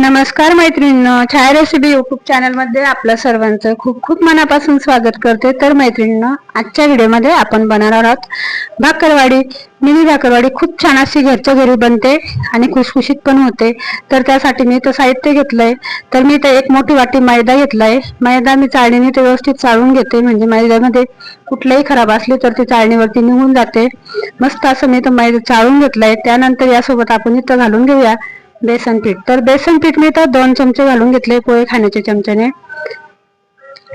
नमस्कार मैत्रिणींनो छाया recipe YouTube चॅनलमध्ये आपलं सर्वांचं खूप खूप मनापासून स्वागत करते. तर मैत्रिणींनो आजच्या व्हिडिओमध्ये आपण बनवणार आहोत भाकरवाडी. मिनी भाकरवाडी खूप छान अशी घरच्या घरी बनते आणि खुशखुशीत पण होते. तर त्यासाठी मी इथं साहित्य घेतलंय. तर मी इथं एक मोठी वाटी मैदा घेतलाय. मैदा मी चाळणीने ते व्यवस्थित चाळून घेते. म्हणजे मैद्यामध्ये कुठलंही खराब असली तर ती चाळणीवरती निघून जाते. मस्त असं मी इथं मैदा चाळून घेतलाय. त्यानंतर यासोबत आपण इथं घालून घेऊया बेसन पीठ. तर बेसन पीठ मी तर दोन चमचे घालून घेतले पोहे खाण्याच्या चमच्याने.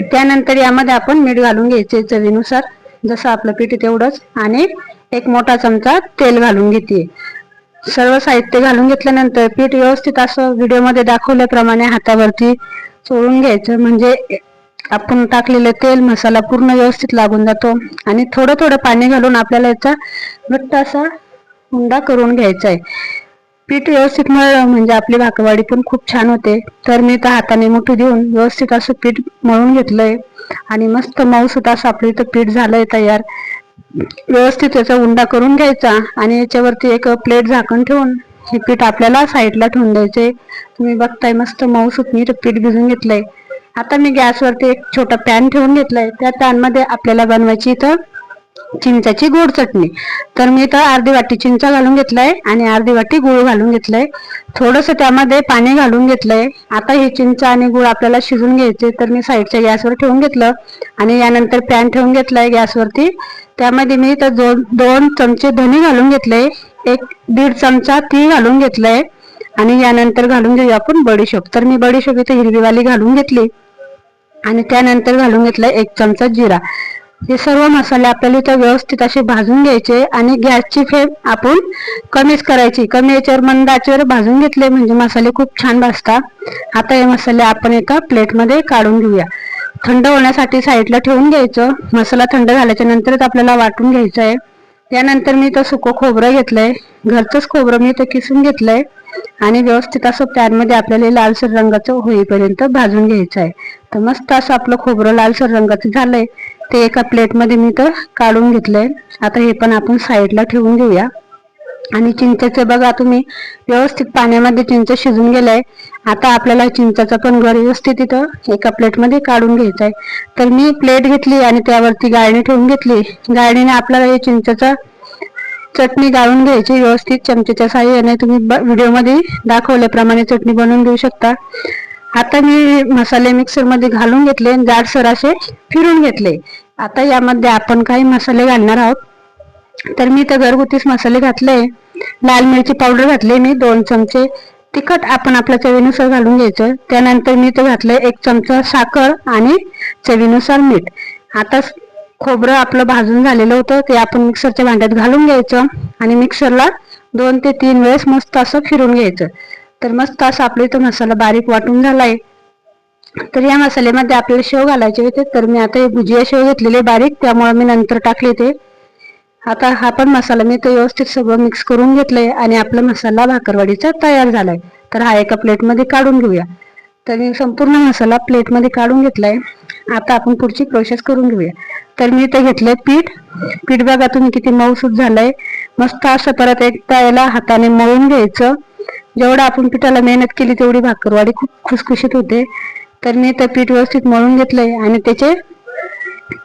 त्यानंतर यामध्ये आपण मीठ घालून घ्यायचे चवीनुसार. जसं आपलं पीठ तेवढंच. आणि एक मोठा चमचा तेल घालून घेते. सर्व साहित्य घालून घेतल्यानंतर पीठ व्यवस्थित असं व्हिडिओमध्ये दाखवल्याप्रमाणे हातावरती चोळून घ्यायचं. म्हणजे आपण टाकलेलं तेल मसाला पूर्ण व्यवस्थित लागून जातो. आणि थोडं थोडं पाणी घालून आपल्याला याचा घट्ट असा हुंडा करून घ्यायचा आहे. पीठ व्यवस्थित मळलं म्हणजे आपली भाकरवाडी पण खूप छान होते. तर मी तर हाताने मोठी देऊन व्यवस्थित असं पीठ मळून घेतलंय. आणि मस्त मऊसूत असं आपलं इथं पीठ झालंय तयार. व्यवस्थित त्याचा उंडा करून घ्यायचा आणि याच्यावरती एक प्लेट झाकण ठेवून हे पीठ आपल्याला साईडला ठेवून द्यायचे. तुम्ही बघताय मस्त मऊसूत मी पीठ भिजून घेतलंय. आता मी गॅसवरती एक छोटा पॅन ठेवून घेतलाय. त्या पॅनमध्ये आपल्याला बनवायची इथं चिंचाची गोड चटणी. तर मी तर अर्धी वाटी चिंचा घालून घेतलाय आणि अर्धी वाटी गुळ घालून घेतलंय. थोडस त्यामध्ये पाणी घालून घेतलंय. आता हे चिंचा आणि गुळ आपल्याला शिजून घ्यायचे तर मी साईडच्या गॅसवर ठेवून घेतलं आणि यानंतर पॅन ठेवून घेतलाय गॅसवरती. त्यामध्ये मी तर दोन दोन चमचे धने घालून घेतले एक दीड चमचा तीळ घालून घेतलंय आणि यानंतर घालून घेऊया आपण बडीशोप. तर मी बडीशोप इथे हिरवीवाली घालून घेतली आणि त्यानंतर घालून घेतलाय एक चमचा जिरा. हे सर्व मसाले आपल्याला इथं व्यवस्थित असे भाजून घ्यायचे आणि गॅसची फ्लेम आपण कमीच करायची. कमी याच्यावर मंद आचेवर भाजून घेतले म्हणजे मसाले खूप छान भाजतात. आता हे मसाले आपण एका प्लेटमध्ये काढून घेऊया. थंड होण्यासाठी साईडला ठेवून घ्यायचं. मसाला थंड झाल्याच्या नंतरच आपल्याला वाटून घ्यायचं आहे. त्यानंतर मी इथं सुकं खोबरं घेतलंय. घरचंच खोबरं मी इथं किसून घेतलंय. आणि व्यवस्थित असं पॅनमध्ये आपल्याला लालसर रंगाचं होईपर्यंत भाजून घ्यायचं आहे. तर मस्त असं आपलं खोबरं लालसर रंगाचं झालंय. ते एका प्लेटमध्ये मी तर काढून घेतलंय. आता हे पण आपण साईडला ठेवून घेऊया. आणि चिंचेचे बघा तुम्ही व्यवस्थित पाण्यामध्ये चिंच शिजून गेलाय. आता आपल्याला चिंचाचा पण घर व्यवस्थित इथं एका प्लेटमध्ये काढून घ्यायचा आहे. तर मी प्लेट घेतली आणि त्यावरती गाळणी ठेवून घेतली. गाळणीने आपल्याला हे चिंचाचा चटणी गाळून घ्यायची व्यवस्थित चमचेच्या साह्याने तुम्ही व्हिडिओमध्ये दाखवल्याप्रमाणे चटणी बनवून घेऊ शकता. आता मी मसाले मिक्सरमध्ये घालून घेतले जाडसर असे फिरून घेतले. आता यामध्ये आपण काही मसाले घालणार आहोत. तर मी तर घरगुतीच मसाले घातले. लाल मिरची पावडर घातले मी दोन चमचे. तिखट आपण आपल्या चवीनुसार घालून घ्यायचं. त्यानंतर मी ते घातलं एक चमचा साखर आणि चवीनुसार मीठ. आता खोबरं आपलं भाजून झालेलं होतं ते आपण मिक्सरच्या भांड्यात घालून घ्यायचं आणि मिक्सरला दोन ते तीन वेळेस मस्त असं फिरून घ्यायचं. तर मस्त असं आपलं इथं मसाला बारीक वाटून झालाय. तर या मसाल्यामध्ये आपल्याला शेव घालायचे होते तर मी आता हे भुजिया शेव घेतलेले बारीक त्यामुळे मी नंतर टाकले ते. आता हा पण मसाला मी तो व्यवस्थित सगळं मिक्स करून घेतलंय आणि आपला मसाला भाकरवाडीचा तयार झालाय. तर हा एका प्लेटमध्ये काढून घेऊया. तर मी संपूर्ण मसाला प्लेटमध्ये काढून घेतलाय. आता आपण पुढची प्रोसेस करून घेऊया. तर मी इथे घेतलंय पीठ. पीठ बघा तुम्ही किती मऊसूत झालंय. मस्त असं परत एकदा याला हाताने मळून घ्यायचं. जेवढं आपण पिठाला मेहनत केली तेवढी भाकरवाडी खूप खुसखुशीत होते. तर मी ते पीठ व्यवस्थित मळून घेतलंय आणि त्याचे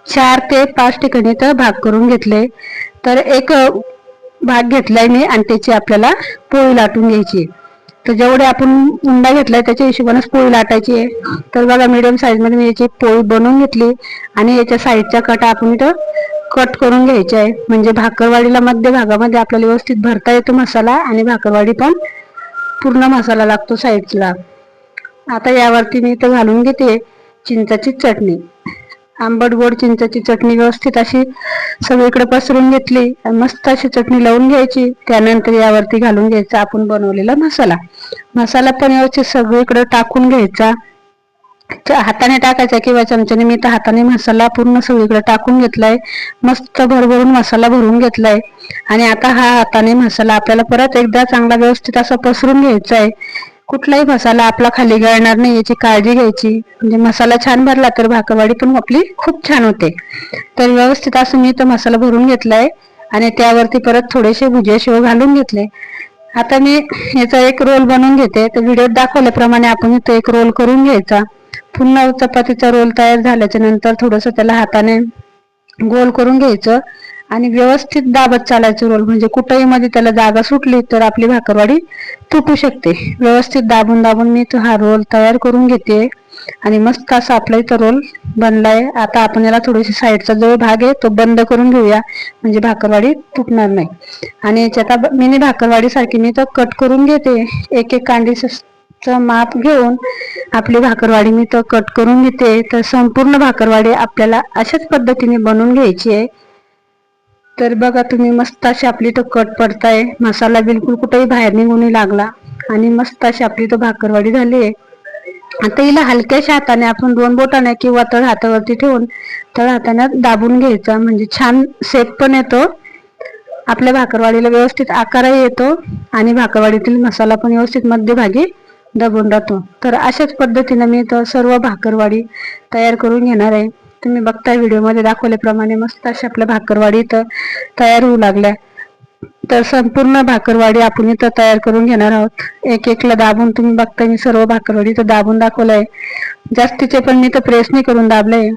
चार ते पाच ठिकाणी तर भाग करून घेतले तर एक भाग घेतलाय मी आणि त्याची आपल्याला पोळी लाटून घ्यायची तर जेवढे आपण उंडा घेतलाय त्याच्या हिशोबानेच पोळी लाटायची आहे. तर बघा मिडियम साईजमध्ये मी याची पोळी बनवून घेतली आणि याच्या साईडच्या कटा आपण इथं कट करून घ्यायचे आहे. म्हणजे भाकरवाडीला मध्य भागामध्ये आपल्याला व्यवस्थित भरता येतो मसाला आणि भाकरवाडी पण पूर्ण मसाला लागतो साईडला आता यावरती मी इथं घालून घेते चिंचाची चटणी. आंबट गोड चिंचाची चटणी व्यवस्थित अशी सगळीकडे पसरून घेतली. मस्त अशी चटणी लावून घ्यायची. त्यानंतर यावरती घालून घ्यायचा आपण बनवलेला मसाला. मसाला पण व्यवस्थित सगळीकडे टाकून घ्यायचा. हाताने टाकायचा किंवा चमच्याने. मी तर हाताने मसाला पूर्ण सगळीकडे टाकून घेतलाय. मस्त भरभरून मसाला भरून घेतलाय. आणि आता हा हाताने मसाला आपल्याला परत एकदा चांगला व्यवस्थित असा पसरून घ्यायचा आहे कुठलाही मसाला आपला खाली गळणार नाही याची काळजी घ्यायची. म्हणजे मसाला छान भरला तर भाकरवाडी पण आपली खूप छान होते. तर व्यवस्थित असं मी तो मसाला भरून घेतलाय आणि त्यावरती परत थोडेसे भुजिया शेव घालून घेतले. आता मी याचा एक रोल बनवून घेते. तर व्हिडिओत दाखवल्याप्रमाणे आपण इथं एक रोल करून घ्यायचा. पुन्हा चपातीचा रोल तयार झाल्याच्यानंतर थोडस त्याला हाताने गोल करून घ्यायचं. आणि व्यवस्थित दाबत चालायचं रोल म्हणजे कुठेही मध्ये त्याला जागा सुटली तर आपली भाकरवाडी तुटू शकते. व्यवस्थित दाबून दाबून मी तो हा रोल तयार करून घेते. आणि मस्त असा आपला इथं रोल बनलाय. आता आपण याला थोडीशी साईडचा जो भाग आहे तो बंद करून घेऊया. म्हणजे भाकरवाडी तुटणार नाही. आणि याच्यात आता मिनी भाकरवाडी सारखी मी तर कट करून घेते. एक एक कांडीचं माप घेऊन आपली भाकरवाडी मी तर कट करून घेते. तर संपूर्ण भाकरवाडी आपल्याला अशाच पद्धतीने बनवून घ्यायची आहे. तर बघा तुम्ही मस्त अशी आपली तो कट पडताय. मसाला बिलकुल कुठेही बाहेर निघून लागला. आणि मस्त अशी आपली तो भाकरवाडी झाली आहे. आता हिला हलक्याशा हाताने आपण दोन बोटाने किंवा तळ हातावरती ठेवून तळ हाताने दाबून घ्यायचा. म्हणजे छान सेप पण येतो. आपल्या भाकरवाडीला व्यवस्थित आकारही येतो. आणि भाकरवाडीतील मसाला पण व्यवस्थित मध्यभागी दबून राहतो. तर अशाच पद्धतीने मी तर सर्व भाकरवाडी तयार करून घेणार आहे. तुम्ही बघताय व्हिडिओमध्ये दाखवल्याप्रमाणे मस्त अशा आपल्या भाकरवाडी इथं तयार होऊ लागल्या. तर संपूर्ण भाकरवाडी आपण इथं तयार करून घेणार आहोत. एक एकला दाबून तुम्ही बघताय मी सर्व भाकरवाडी इथं दाबून दाखवलंय. जास्तीचे पण मी तर प्रेस नाही करून दाबलंय.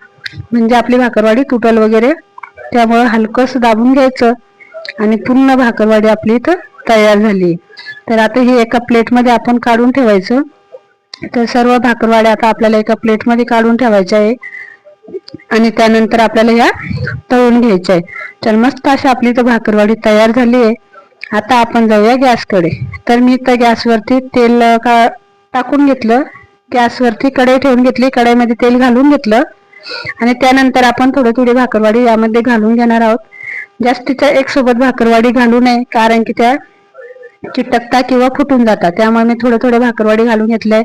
म्हणजे आपली भाकरवाडी तुटल वगैरे त्यामुळे हलकस दाबून घ्यायचं आणि पूर्ण भाकरवाडी आपली इथं तयार झाली. तर आता ही एका प्लेटमध्ये आपण काढून ठेवायचं. तर सर्व भाकरवाड्या आता आपल्याला एका प्लेटमध्ये काढून ठेवायच्या आहे. आणि त्यानंतर आपल्याला ह्या तळून घ्यायच्या आहे तर मस्त अशी आपली तर भाकरवाडी तयार झाली आहे. आता आपण जाऊया गॅसकडे. तर मी तर गॅसवरती तेल का टाकून घेतलं. गॅसवरती कढई ठेवून घेतली. कढईमध्ये तेल घालून घेतलं. आणि त्यानंतर आपण थोडी थोडी भाकरवाडी यामध्ये घालून घेणार आहोत. जास्तीच्या एक सोबत भाकरवाडी घालू नये कारण की त्या चिटकता किंवा फुटून जातात त्यामुळे मी थोडं थोडं भाकरवाडी घालून घेतलंय.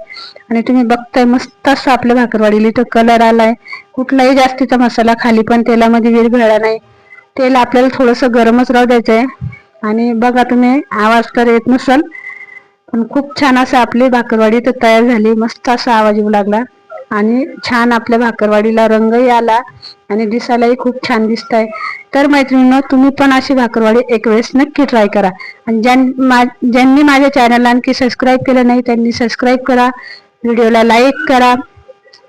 आणि तुम्ही बघताय मस्त असं आपल्या भाकरवाडीला इथं कलर आलाय. कुठलाही जास्तीचा मसाला खाली पण तेलामध्ये विरघळला नाही. तेल आपल्याला थोडंसं गरमच राहू द्यायचंय. आणि बघा तुम्ही आवाज तर येत नसल पण खूप छान असं आपली भाकरवाडी तर तयार झाली. मस्त असा आवाज येऊ लागला. आणि छान आपल्या भाकरवाडीला रंगही आला आणि दिसायलाही खूप छान दिसत आहे तर मैत्रिणींनो तुम्ही पण अशी भाकरवाडी एक वेळेस नक्की ट्राय करा. आणि ज्यां ज्यांनी माझ्या चॅनलला आणखी सबस्क्राईब केलं नाही त्यांनी सबस्क्राईब करा व्हिडिओला लाईक करा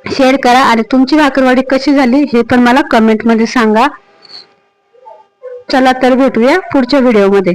शेअर करा आणि तुमची भाकरवाडी कशी झाली हे पण मला कमेंटमध्ये सांगा. चला तर भेटूया पुढच्या व्हिडिओमध्ये